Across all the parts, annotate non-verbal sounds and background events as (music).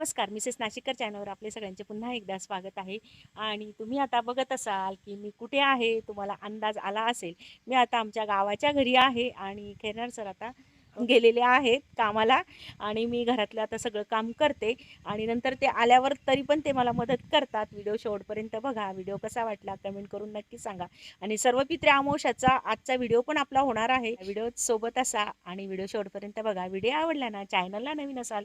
नमस्कार मिसेस नाशिककर चॅनलवर आपले सगळ्यांचे पुन्हा एकदा स्वागत आहे. आणि तुम्ही आता बघत असाल की मी कुठे आहे तुम्हाला अंदाज आला असेल. मी आता आमच्या गावाच्या घरी आहे आणि खेरणार सर आता गेलेले आहेत कामाला आणि मी घरातलं आता सगळं काम करते आणि नंतर ते आल्यावर तरी पण ते मला मदत करतात. व्हिडिओ शेवटपर्यंत बघा. व्हिडिओ कसा वाटला कमेंट करून नक्की सांगा. आणि सर्व पित्रे आमोशाचा आजचा व्हिडिओ पण आपला होणार आहे. व्हिडिओ सोबत असा आणि व्हिडिओ शेवटपर्यंत बघा. व्हिडिओ आवडला ना चॅनलला नवीन असाल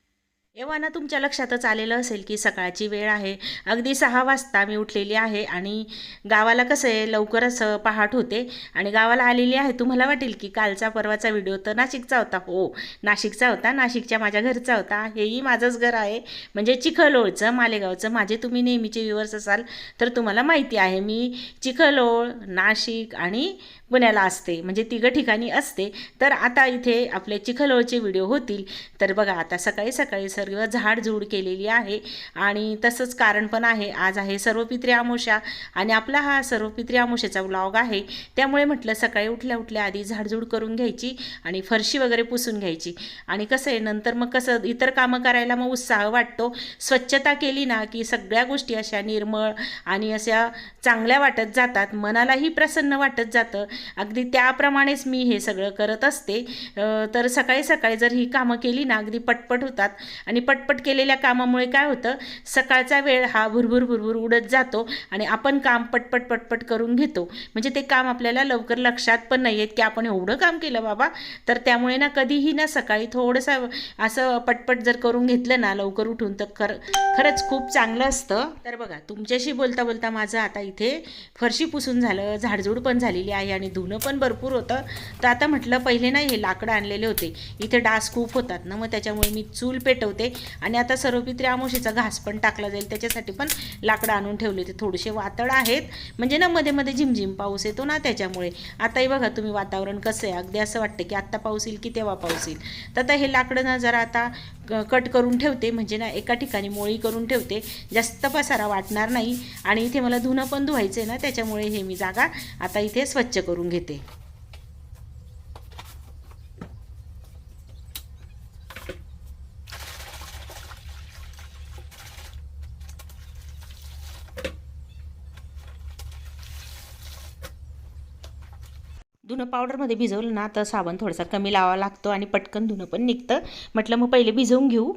एव्हा तुमच्या लक्षातच आलेलं असेल की सकाळची वेळ आहे. अगदी सहा वाजता मी उठलेली आहे आणि गावाला कसं आहे लवकरच पहाट होते आणि गावाला आलेली आहे. तुम्हाला वाटेल की कालचा परवाचा व्हिडिओ तर नाशिकचा होता. हो नाशिकचा होता. नाशिकच्या माझ्या घरचा होता. हेही माझंच घर आहे. म्हणजे चिखलोळचं मालेगावचं. माझे तुम्ही नेहमीचे व्ह्युअर्स असाल तर तुम्हाला माहिती आहे. मी चिखलोळ नाशिक आणि पुण्याला असते. म्हणजे तिघं ठिकाणी असते. तर आता इथे आपले चिखलोळचे व्हिडिओ होतील. तर बघा आता सकाळी सकाळी सर्व झाडझूड केलेली आहे आणि तसंच कारण पण आहे. आज आहे सर्वपित्री आमोशा आणि आपला हा सर्वपित्री आमोशाचा ब्लॉग आहे. त्यामुळे म्हटलं सकाळी उठल्या उठल्या आधी झाडझूड करून घ्यायची आणि फरशी वगैरे पुसून घ्यायची. आणि कसं आहे नंतर मग कसं इतर कामं करायला मग उत्साह वाटतो. स्वच्छता केली ना की सगळ्या गोष्टी अशा निर्मळ आणि अशा चांगल्या वाटत जातात. मनालाही प्रसन्न वाटत जातं. अगदी त्याप्रमाणेच मी हे सगळं करत असते. तर सकाळी सकाळी जर ही कामं केली ना अगदी पटपट होतात. आणि पटपट केलेल्या कामामुळे काय होतं? सकाळचा वेळ हा भुरभुर भुरभुर उडत जातो आणि आपण काम पटपट पटपट करून घेतो. म्हणजे ते काम आपल्याला लवकर लक्षात पण नाही येत की आपण एवढं काम केलं बाबा. तर त्यामुळे ना कधीही ना सकाळी थोडंसं असं पटपट जर करून घेतलं ना लवकर उठून तर खर खरंच खूप चांगलं असतं. तर बघा तुमच्याशी बोलता बोलता माझं आता इथे फरशी पुसून झालं झाडझूड पण झालेली आहे आणि धुणं पण भरपूर होतं. तर आता म्हटलं पहिले ना हे लाकडं आणलेले होते. इथे डास खूप होतात ना मग त्याच्यामुळे मी चूल पेटवते. आणि आता सर्वपित्री आमोशीचा घास पण टाकला जाईल. त्याच्यासाठी पण लाकडं आणून ठेवले ते थोडेसे वातळ आहेत. म्हणजे ना मध्ये मध्ये झिमझिम पाऊस येतो ना त्याच्यामुळे. आताही बघा तुम्ही वातावरण कसं आहे. अगदी असं वाटतं की आत्ता पाऊस येईल की तेव्हा पाऊस येईल. तर आता हे लाकडं ना जरा आता कट करून ठेवते. म्हणजे ना एका ठिकाणी मोळी करून ठेवते. जास्त पसारा वाटणार नाही. आणि इथे मला धुणं पण धुवायचं आहे ना त्याच्यामुळे हे मी जागा आता इथे स्वच्छ करून घेते. धुणं पावडरमध्ये भिजवलं ना तर साबण थोडासा कमी लावा लागतो आणि पटकन धुणं पण निघतं. म्हटलं मग पहिले भिजवून घेऊ.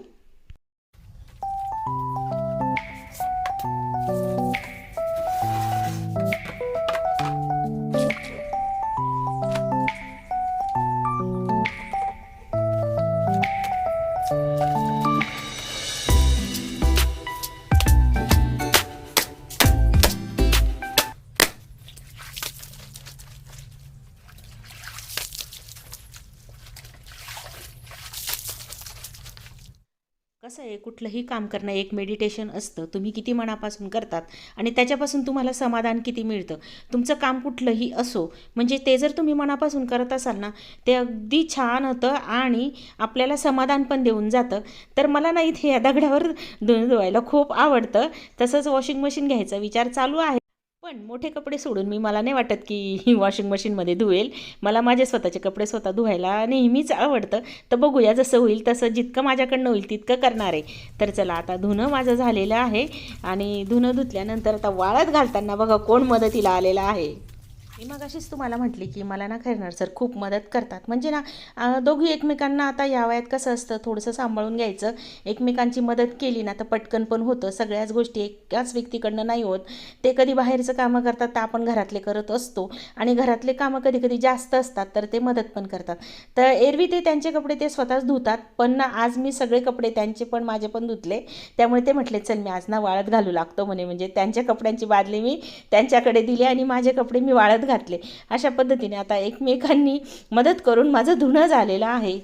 कसं आहे कुठलंही काम करणं एक मेडिटेशन असतं तुम्ही किती मनापासून करतात आणि त्याच्यापासून तुम्हाला समाधान किती मिळतं. तुमचं काम कुठलंही असो म्हणजे ते जर तुम्ही मनापासून करत असाल ना ते अगदी छान होतं आणि आपल्याला समाधान पण देऊन जातं. तर मला ना इथे या दगडावर धुणं धुवायला खूप आवडतं. तसंच वॉशिंग मशीन घ्यायचा विचार चालू आहे. पण मोठे कपडे सोडून मी मला नाही वाटत की वॉशिंग मशीनमध्ये धुवेल. मला माझे स्वतःचे कपडे स्वतः धुवायला नेहमीच आवडतं. तर बघूया जसं होईल तसं जितकं माझ्याकडनं होईल तितकं करणार आहे. तर चला आता धुणं माझं झालेलं आहे. आणि धुणं धुतल्यानंतर आता वाळत घालताना बघा कोण मदतीला आलेला आहे. मी मग अशीच तुम्हाला म्हटली की मला ना खैरनार सर खूप मदत करतात. म्हणजे ना दोघी एकमेकांना आता या वयात कसं असतं थोडंसं सांभाळून घ्यायचं. एकमेकांची मदत केली ना तर पटकन पण होतं. सगळ्याच गोष्टी एकाच व्यक्तीकडनं नाही होत. ते कधी बाहेरचं कामं करतात तर आपण घरातले करत असतो. आणि घरातले कामं कधी कधी जास्त असतात तर ते मदत पण करतात. तर एरवी ते त्यांचे कपडे ते स्वतःच धुतात. पण ना आज मी सगळे कपडे त्यांचे पण माझे पण धुतले. त्यामुळे ते म्हटले चल मी आज ना वाळत घालू लागतो म्हणे. म्हणजे त्यांच्या कपड्यांची बादली मी त्यांच्याकडे दिली आणि माझे कपडे मी वाळत घातले. अशा पद्धतीने आता एकमेकांनी मदत करून माझं धुणं झालेलं आहे.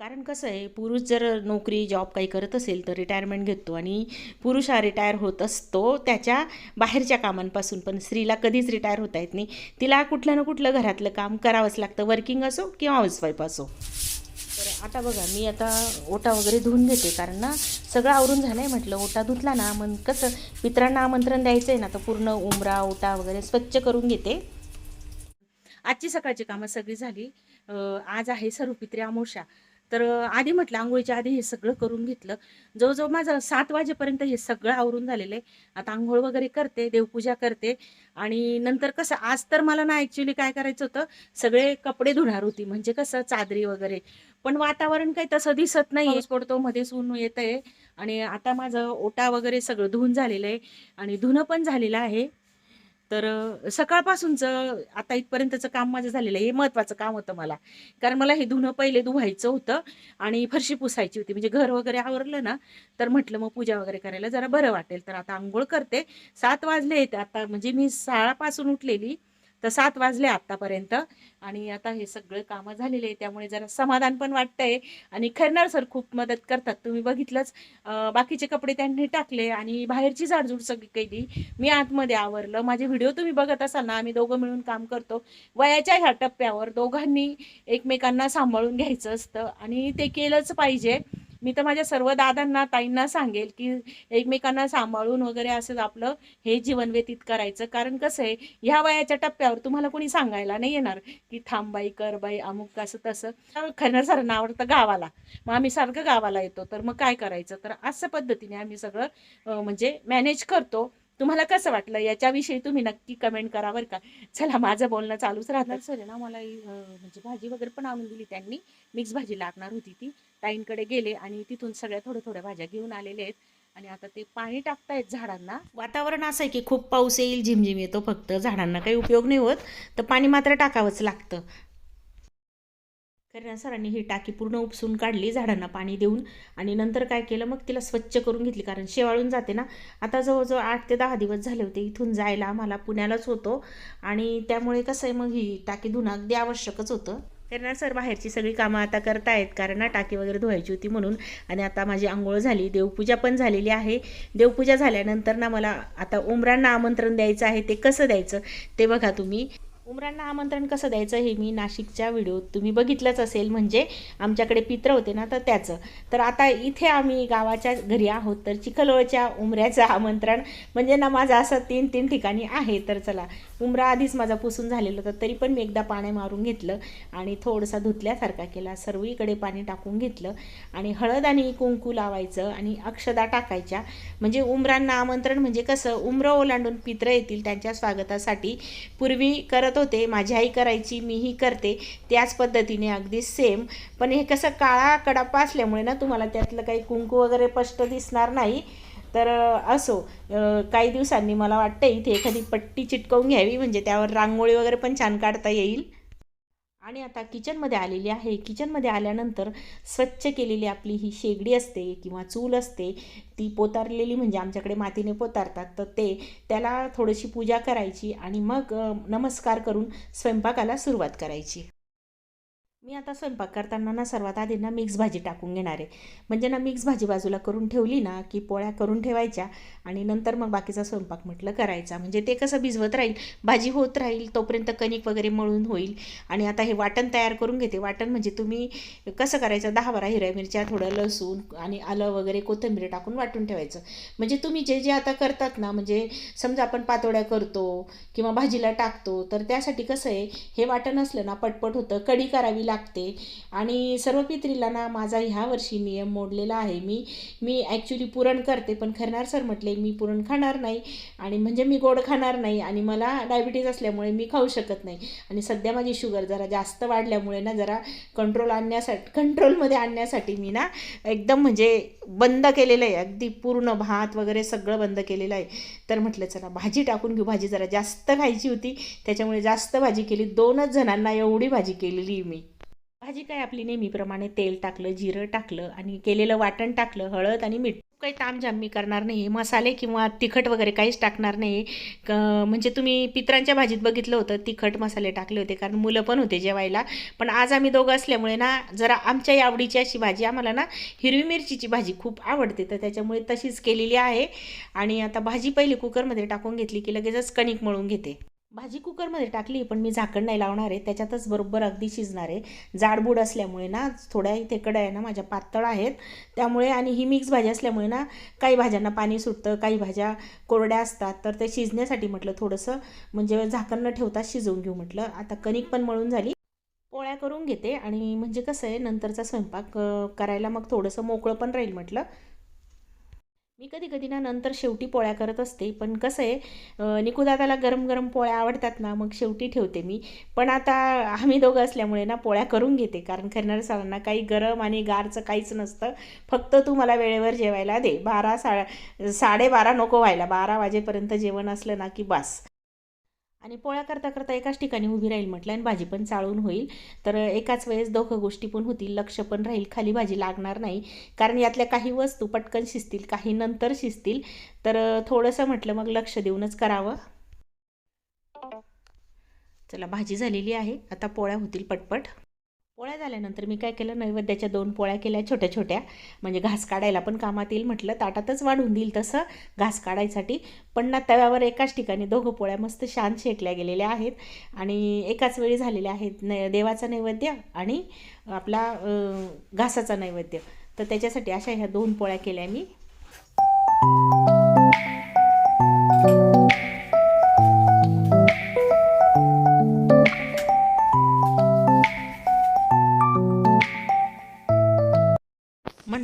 कारण कसं आहे पुरुष जर नोकरी जॉब काही करत असेल तर रिटायरमेंट घेतो आणि पुरुष हा रिटायर होत असतो त्याच्या बाहेरच्या कामांपासून. पण स्त्रीला कधीच रिटायर होता येत नाही. तिला कुठलं ना कुठलं घरातलं काम करावंच लागतं. वर्किंग असो किंवा हाऊसवाईफ असो. तर आता बघा मी आता ओटा वगैरे धुवून घेते. कारण ना सगळं आवरून झालं आहे म्हटलं ओटा धुतला ना मग कसं मित्रांना आमंत्रण द्यायचं आहे ना तर पूर्ण उमरा ओटा वगैरे स्वच्छ करून घेते. आजची सकाळची कामं सगळी झाली. आज आहे सर्वपित्री अमोशा तर आधी म्हटलं आंघोळीच्या आधी हे सगळं करून घेतलं. जवळजवळ माझं सात वाजेपर्यंत हे सगळं आवरून झालेलं आहे. आता आंघोळ वगैरे करते देवपूजा करते. आणि नंतर कसं आज तर मला ना ॲक्च्युली काय करायचं होतं सगळे कपडे धुणार होती. म्हणजे कसं चादरी वगैरे. पण वातावरण काही तसं दिसत नाही पडतो मध्येच ऊन येत आहे आणि आता माझं ओटा वगैरे सगळं धुवून झालेलं आहे. आणि धुणं पण झालेलं आहे. तर सकाळपासूनचं आता इथपर्यंतचं काम माझं झालेलं आहे. हे महत्त्वाचं काम होतं मला. कारण मला हे धुणं पहिले धुवायचं होतं आणि फरशी पुसायची होती. म्हणजे घर वगैरे आवरलं ना तर म्हटलं मग पूजा वगैरे करायला जरा बरं वाटेल. तर आता आंघोळ करते. सात वाजले आहेत. आता म्हणजे मी साळापासून उठलेली. तर सात वाजले आत्तापर्यंत आणि आता हे सगळं कामं झालेले आहे त्यामुळे जरा समाधान पण वाटतंय. आणि खरणार सर खूप मदत करतात. तुम्ही बघितलंच बाकीचे कपडे त्यांनी टाकले आणि बाहेरची झाडझूड सगळी केली. मी आतमध्ये आवरलं. माझे व्हिडिओ तुम्ही बघत असाल ना आम्ही दोघं मिळून काम करतो. वयाच्या ह्या टप्प्यावर दोघांनी एकमेकांना सांभाळून घ्यायचं असतं. आणि ते केलंच पाहिजे. मी तर माझ्या सर्व दादांना ताईंना सांगेल की एकमेकांना सांभाळून वगैरे असं आपलं हे जीवन व्यतीत करायचं. कारण कसं आहे ह्या वयाच्या टप्प्यावर तुम्हाला कोणी सांगायला नाही येणार की थांबाई कर बाई अमुक असं तसं. खरं सरांना आवडतं गावाला. मग आम्ही सारखं गावाला येतो. तर मग काय करायचं? तर असं पद्धतीने आम्ही सगळं म्हणजे मॅनेज करतो. तुम्हाला कसं वाटलं? याच्याविषयी तुम्ही नक्की कमेंट करा बरं का. चला माझं बोलणं चालूच राहणार सर ना मला म्हणजे भाजी वगैरे पण आणून दिली त्यांनी. मिक्स भाजी लागणार होती ती. ताईंकडे गेले आणि तिथून सगळ्या थोड्या थोड्या भाज्या घेऊन आलेल्या आहेत. आणि आता ते पाणी टाकतायत झाडांना. वातावरण असं आहे की खूप पाऊस येईल झिमझिम येतो फक्त झाडांना काही उपयोग नाही होत. तर पाणी मात्र टाकावंच लागतं. कारण सरांनी ही टाकी पूर्ण उपसून काढली झाडांना पाणी देऊन. आणि नंतर काय केलं? मग तिला स्वच्छ करून घेतली कारण शेवाळून जाते ना. आता जवळजवळ आठ ते दहा दिवस झाले होते इथून जायला. आम्हाला पुण्यालाच होतो. आणि त्यामुळे कसं आहे मग ही टाकी धुणं अगदी आवश्यकच होतं. कारण सर बाहेरची सगळी कामं आता करतायत कारण ना टाकी वगैरे धुवायची होती म्हणून. आणि आता माझी आंघोळ झाली देवपूजा पण झालेली आहे. देवपूजा झाल्यानंतर ना मला आता उमरांना आमंत्रण द्यायचं आहे ते कसं द्यायचं? ते बघा तुम्ही. उमरांना आमंत्रण कसं द्यायचं हे मी नाशिकच्या व्हिडिओत तुम्ही बघितलंच असेल. म्हणजे आमच्याकडे पित्र होते ना तर त्याचं. तर आता इथे आम्ही गावाच्या घरी आहोत तर चिखलोळच्या उमऱ्याचं आमंत्रण. म्हणजे ना माझं असं तीन तीन ठिकाणी आहे. तर चला उमरा आधीच माझा पुसून झालेलं होतं तरी पण मी एकदा पाणी मारून घेतलं आणि थोडसा धुतल्यासारखा केला. सर्वीकडे पाणी टाकून घेतलं आणि हळद आणि कुंकू लावायचं आणि अक्षदा टाकायच्या. म्हणजे उमरांना आमंत्रण म्हणजे कसं उमरं ओलांडून पित्र येतील त्यांच्या स्वागतासाठी. पूर्वी करत होते माझी आई करायची मीही करते त्याच पद्धतीने अगदी सेम पण हे कसं काळा कडापा असल्यामुळे ना तुम्हाला त्यातलं काही कुंकू वगैरे स्पष्ट दिसणार नाही. तर असो काही दिवसांनी मला वाटतं इथे एखादी पट्टी चिटकवून घ्यावी म्हणजे त्यावर रांगोळी वगैरे पण छान काढता येईल. आणि आता किचनमध्ये आलेली आहे. किचनमध्ये आल्यानंतर स्वच्छ केलेली आपली ही शेगडी असते किंवा चूल असते ती पोतारलेली म्हणजे आमच्याकडे मातीने पोतारतात तर ते त्याला थोडीशी पूजा करायची आणि मग नमस्कार करून स्वयंपाकाला सुरुवात करायची. मी आता स्वयंपाक करताना ना सर्वात आधी ना मिक्स भाजी टाकून घेणार आहे. म्हणजे ना मिक्स भाजी बाजूला करून ठेवली ना की पोळ्या करून ठेवायच्या आणि नंतर मग बाकीचा स्वयंपाक म्हटलं करायचा. म्हणजे ते कसं भिजवत राहील भाजी होत राहील तोपर्यंत कणिक वगैरे मळून होईल. आणि आता हे वाटण तयार करून घेते. वाटण म्हणजे तुम्ही कसं करायचं? दहा बारा हिरव्या मिरच्या थोडं लसूण आणि आलं वगैरे कोथिंबीर टाकून वाटून ठेवायचं. म्हणजे तुम्ही जे जे आता करतात ना म्हणजे समजा आपण पातोड्या करतो किंवा भाजीला टाकतो तर त्यासाठी कसं आहे हे वाटण असलं ना पटपट होतं. कढी करावी लागते. आणि सर्व पित्रीला ना माझा ह्या वर्षी नियम मोडलेला आहे. मी मी ॲक्च्युली पुरण करते पण खरणार सर म्हटले मी पुरण खाणार नाही आणि म्हणजे मी गोड खाणार नाही आणि मला डायबिटीज असल्यामुळे मी खाऊ शकत नाही. आणि सध्या माझी शुगर जरा जास्त वाढल्यामुळे ना जरा कंट्रोल आणण्यासाठी कंट्रोलमध्ये आणण्यासाठी मी ना एकदम म्हणजे बंद केलेलं आहे. अगदी पूर्ण भात वगैरे सगळं बंद केलेलं आहे. तर म्हटलं चला भाजी टाकून घेऊ. भाजी जरा जास्त खायची होती. त्याच्यामुळे जास्त भाजी केली. दोनच जणांना एवढी भाजी केलेली मी. भाजी काय आपली नेहमीप्रमाणे तेल टाकलं जिरं टाकलं आणि केलेलं वाटण टाकलं हळद आणि मीठ. काही तामझाम मी करणार नाही. मसाले किंवा तिखट वगैरे काहीच टाकणार नाही. क म्हणजे तुम्ही पित्रांच्या भाजीत बघितलं होतं तिखट मसाले टाकले होते कारण मुलं पण होते जेवायला. पण आज आम्ही दोघं असल्यामुळे ना जरा आमच्याही आवडीची अशी भाजी आम्हाला ना हिरवी मिरचीची भाजी खूप आवडते. तर त्याच्यामुळे तशीच केलेली आहे. आणि आता भाजी पहिली कुकरमध्ये टाकून घेतली की लगेचच कणिक मळून घेते. भाजी कुकरमध्ये टाकली पण मी झाकण नाही लावणार आहे. त्याच्यातच बरोबर अगदी शिजणार आहे. जाडबूड असल्यामुळे ना थोड्या इथे कड्या आहे ना माझ्या पातळ आहेत. त्यामुळे आणि ही मिक्स भाजी असल्यामुळे ना काही भाज्यांना पाणी सुटतं काही भाज्या कोरड्या असतात. तर ते शिजण्यासाठी म्हटलं थोडंसं म्हणजे झाकण न ठेवता शिजवून घेऊ म्हटलं. आता कणिक पण मळून झाली. पोळ्या करून घेते आणि म्हणजे कसं आहे नंतरचा स्वयंपाक करायला मग थोडंसं मोकळं पण राहील म्हटलं. मी कधी कधी ना नंतर शेवटी पोळ्या करत असते पण कसं आहे निकुदादाला गरम गरम पोळ्या आवडतात ना मग शेवटी ठेवते मी. पण आता आम्ही दोघं असल्यामुळे ना पोळ्या करून घेते कारण खरणार सरांना काही गरम आणि गारचं काहीच नसतं. फक्त तू मला वेळेवर जेवायला दे. बारा सा साडेबारा नको व्हायला बारा वाजेपर्यंत जेवण असलं ना की बस. आणि पोळ्या करता करता एकाच ठिकाणी उभी राहील म्हटलं आणि भाजी पण चाळून होईल. तर एकाच वेळेस दोघं गोष्टी पण होतील लक्ष पण राहील खाली भाजी लागणार नाही. कारण यातल्या काही वस्तू पटकन शिजतील काही नंतर शिजतील. तर थोडंसं म्हटलं मग लक्ष देऊनच करावं. चला भाजी झालेली आहे. आता पोळ्या होतील पटपट. पोळ्या झाल्यानंतर मी काय केलं नैवेद्याच्या दोन पोळ्या केल्या छोट्या छोट्या म्हणजे घास काढायला पण कामात येईल म्हटलं ताटातच वाढून देईल तसं घास काढायसाठी. पण ना तव्यावर एकाच ठिकाणी दोघं पोळ्या मस्त शांत शेकल्या गेलेल्या आहेत. आणि एकाच वेळी झालेल्या आहेत न देवाचा नैवेद्य आणि आपला घासाचा नैवेद्य. तर त्याच्यासाठी अशा ह्या दोन पोळ्या केल्या मी.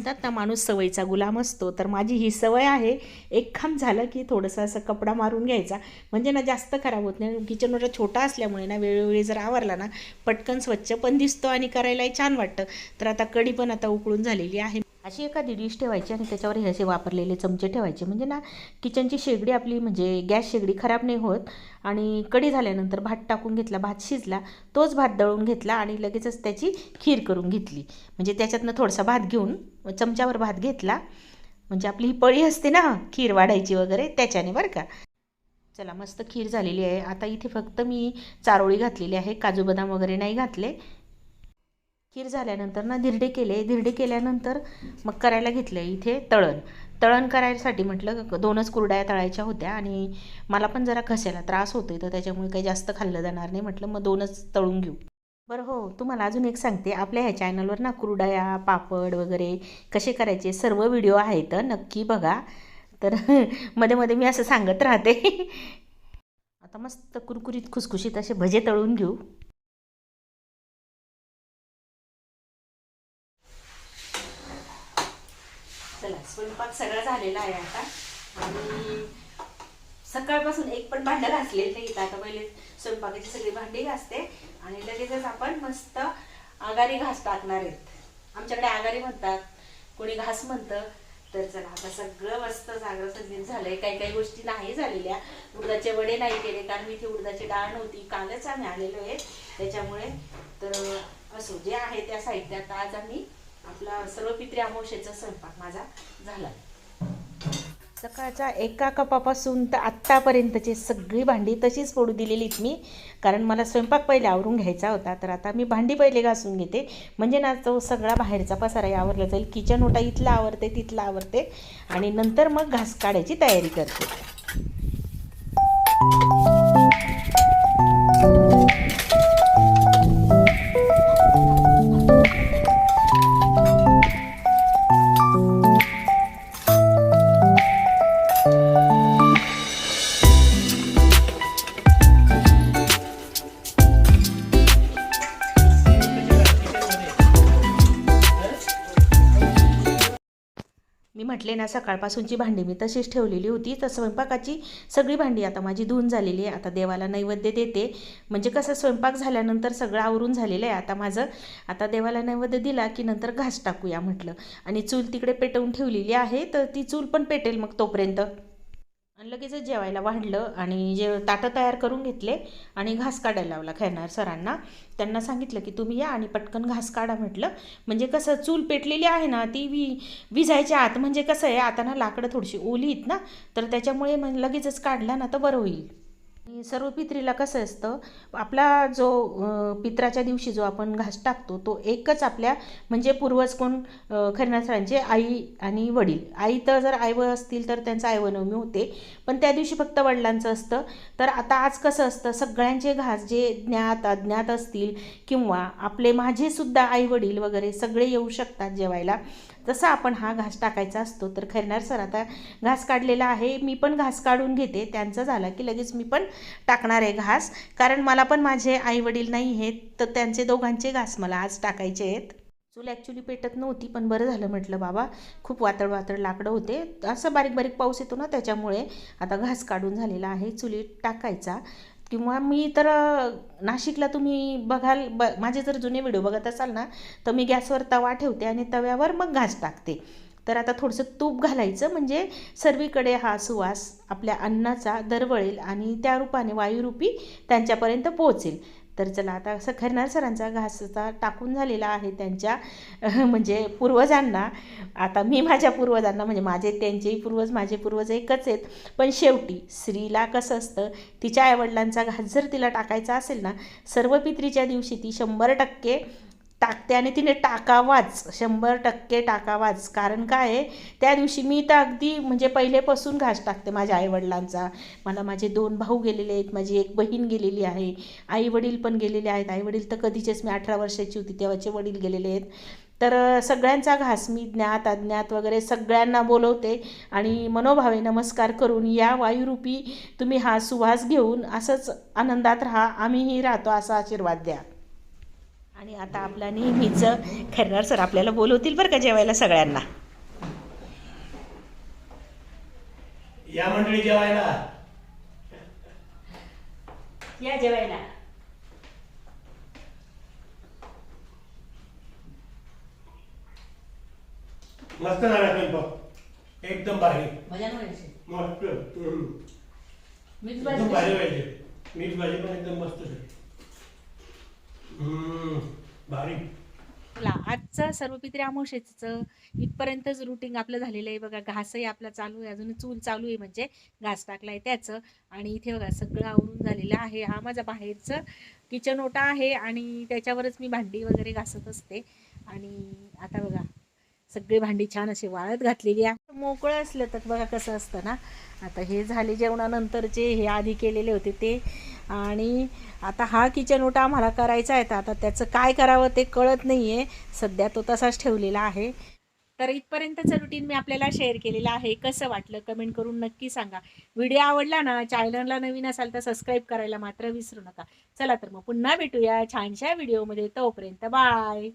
म्हणतात ना माणूस सवयीचा गुलाम असतो. तर माझी ही सवय आहे एक खांब झालं की थोडंसं असं कपडा मारून घ्यायचा. म्हणजे ना जास्त खराब होत नाही. किचन ओटा छोटा असल्यामुळे ना वेळोवेळी जर आवरला ना पटकन स्वच्छ पण दिसतो आणि करायलाही छान वाटतं. तर आता कढी पण आता उकळून झालेली आहे. अशी एखादी डिश ठेवायची आणि त्याच्यावर हे असे वापरलेले चमचे ठेवायचे. म्हणजे ना किचनची शेगडी आपली म्हणजे गॅस शेगडी खराब नाही होत आणि कढी झाल्यानंतर भात टाकून घेतला भात शिजला तोच भात दळून घेतला आणि लगेचच त्याची खीर करून घेतली. म्हणजे त्याच्यातनं थोडासा भात घेऊन चमच्यावर भात घेतला. म्हणजे आपली ही पळी असते ना खीर वाढायची वगैरे त्याच्याने बरं का. चला मस्त खीर झालेली आहे. आता इथे फक्त मी चारोळी घातलेली आहे. काजू बदाम वगैरे नाही घातले. खीर झाल्यानंतर ना धिरडे केले. धिरडे केल्यानंतर मग करायला घेतलं इथे तळण. तळण करायसाठी म्हटलं दोनच कुरड्या तळायच्या होत्या आणि मला पण जरा घशाला त्रास होतोय तर त्याच्यामुळे काही जास्त खाल्लं जाणार नाही म्हटलं मग दोनच तळून घेऊ. बरं हो तुम्हाला अजून एक सांगते. आपल्या ह्या चॅनलवर ना कुरडया पापड वगैरे कसे करायचे सर्व व्हिडिओ आहेत नक्की बघा. तर (laughs) मध्ये मध्ये मी असं सांगत राहते. (laughs) आता मस्त कुरकुरीत खुसखुशीत असे भजे तळून घेऊ चला स्वयंपाक सगळा झालेला आहे आता. आणि सकाळपासून एक पण भांडं घासलेलं नाही इथं. आता पहिले स्वयंपाकाची सगळी भांडी घासते आणि लगेचच आपण मस्त आगारी घास टाकणार आहेत. आमच्याकडे आगारी म्हणतात. कोणी घास म्हणतं तर चला आता सगळं मस्त चांगलं सजलेलं झालंय. काही काही गोष्टी नाही झालेल्या. उडदाचे वडे नाही केले कारण इथे उडदाची डाळ नव्हती. कालच आम्ही आलेलो आहे. त्याच्यामुळे तर असो जे आहे त्या साहित्यात आज आम्ही आपला सर्व पित्री अमावशेचा स्वयंपाक माझा झाला. सकाळच्या एका कपापासून तर आत्तापर्यंतची सगळी भांडी तशीच पडू दिलेलीत मी. कारण मला स्वयंपाक पहिले आवरून घ्यायचा होता तर आता मी भांडी पहिले घासून घेते. म्हणजे ना तो सगळा बाहेरचा पसाराही आवरला जाईल. किचन ओटा इथला आवरते तिथला आवरते. आणि नंतर मग घास काढायची तयारी करते. म्हटले ना सकाळपासूनची भांडी मी तशीच ठेवलेली होती. तर स्वयंपाकाची सगळी भांडी आता माझी धुवून झालेली आहे. आता देवाला नैवेद्य देते. म्हणजे कसं स्वयंपाक झाल्यानंतर सगळं आवरून झालेलं आहे. आता माझं आता देवाला नैवेद्य दिला की नंतर घास टाकूया म्हटलं. आणि चूल तिकडे पेटवून ठेवलेली आहे. तर ती चूल पण पेटेल मग तोपर्यंत. आणि लगेचच जेवायला वाढलं आणि जे ताटं तयार करून घेतले आणि घास काढायला लावला खेळणार सरांना. त्यांना सांगितलं की तुम्ही या आणि पटकन घास काढा म्हटलं. म्हणजे कसं चूल पेटलेली आहे ना ती वि विजायच्या आत. म्हणजे कसं आहे आता ना लाकडं थोडीशी ओली आहेत ना तर त्याच्यामुळे मग लगेचच काढला ना तर बरं होईल. आणि सर्व पित्रीला कसं असतं आपला जो पित्राच्या दिवशी जो आपण घास टाकतो तो एकच आपल्या म्हणजे पूर्वज कोण अं, सरांचे आई आणि वडील. आई तर जर आईव असतील तर त्यांचं आईवनवमी होते पण त्या दिवशी फक्त वडिलांचं असतं. तर आता आज कसं असतं सगळ्यांचे घास जे ज्ञात अज्ञात असतील किंवा आपले माझेसुद्धा आई वडील वगैरे सगळे येऊ शकतात जेवायला तसा आपण हा घास टाकायचा असतो. तर खैरनार सर आता घास काढलेला आहे मी पण घास काढून घेते. त्यांचा झाला की लगेच मी पण टाकणार आहे घास. कारण मला पण माझे आई वडील नाही आहेत तर त्यांचे दोघांचे घास मला आज टाकायचे आहेत. चूल ॲक्च्युली पेटत नव्हती पण बरं झालं म्हटलं बाबा. खूप वातळ वातळ लाकडं होते. असं बारीक बारीक पाऊस येतो ना त्याच्यामुळे आता घास काढून झालेला आहे चुलीत टाकायचा. किंवा मी तर नाशिकला तुम्ही बघाल ब माझे जर जुने व्हिडिओ बघत असाल ना तर मी गॅसवर तवा ठेवते आणि तव्यावर मग घास टाकते. तर आता थोडंसं तूप घालायचं म्हणजे सर्वीकडे हा सुवास आपल्या अन्नाचा दरवळेल आणि त्या रूपाने वायुरूपी त्यांच्यापर्यंत पोहोचेल. तर चला आता असं खरनार सरांचा घासचा टाकून झालेला आहे त्यांच्या (laughs) म्हणजे पूर्वजांना. आता मी माझ्या पूर्वजांना म्हणजे माझे त्यांचेही पूर्वज माझे पूर्वज एकच आहेत. पण शेवटी स्त्रीला कसं असतं तिच्या आईवडिलांचा घास जर तिला टाकायचा असेल ना सर्व पित्रीच्या दिवशी ती शंभर टक्के टाकते आणि तिने टाकावाच शंभर टक्के टाकावाच. कारण काय आहे त्या दिवशी मी तर अगदी म्हणजे पहिलेपासून घास टाकते माझ्या आईवडिलांचा. मला माझे दोन भाऊ गेलेले आहेत माझी एक बहीण गेलेली आहे आईवडील पण गेलेले आहेत. आईवडील तर कधीचेच मी अठरा वर्षाची होती तेव्हाचे वडील गेलेले आहेत. तर सगळ्यांचा घास मी ज्ञात अज्ञात वगैरे सगळ्यांना बोलवते आणि मनोभावे नमस्कार करून या वायुरूपी तुम्ही हा सुवास घेऊन असंच आनंदात राहा आम्हीही राहतो असा आशीर्वाद द्या. आणि आता आपला नेहमीचं खरणार सर आपल्याला बोलवतील बरं का जेवायला सगळ्यांना. या मंडळी जेवायला. या जेवायला. मस्त स्वयंपाक एकदम भारी. मजा मस्त. मीच मीठ भाजी पण एकदम मस्त भारी. बोला सर्व सर्वपित्री अमावस्येचं इथपर्यंतच रुटीन आपलं झालेलं आहे बघा घासही आपला चालू आहे अजून चूल चालू आहे म्हणजे घास टाकलाय त्याचं. आणि इथे बघा सगळं आवरून झालेलं आहे. हा माझा बाहेरचं किचन ओटा आहे आणि त्याच्यावरच मी भांडी वगैरे घासत असते. आणि आता बघा सगळी भांडी छान अशी वाळत घातलेली आहे. मोकळं असलं तर बघा कसं असतं ना? आता हे झाले जेवणानंतरचे हे आधी केलेले होते ते. आणि आता हा किचन ओटा आम्हाला करायचा आहे तर आता त्याचं काय करावं ते कळत नाही आहे सध्या तो तसाच ठेवलेला आहे. तर इथपर्यंतचं रुटीन मी आपल्याला शेअर केलेलं आहे. कसं वाटलं कमेंट करून नक्की सांगा. व्हिडिओ आवडला ना चॅनलला नवीन असाल तर सबस्क्राईब करायला मात्र विसरू नका. चला तर मग पुन्हा भेटूया छानशा व्हिडिओमध्ये तोपर्यंत बाय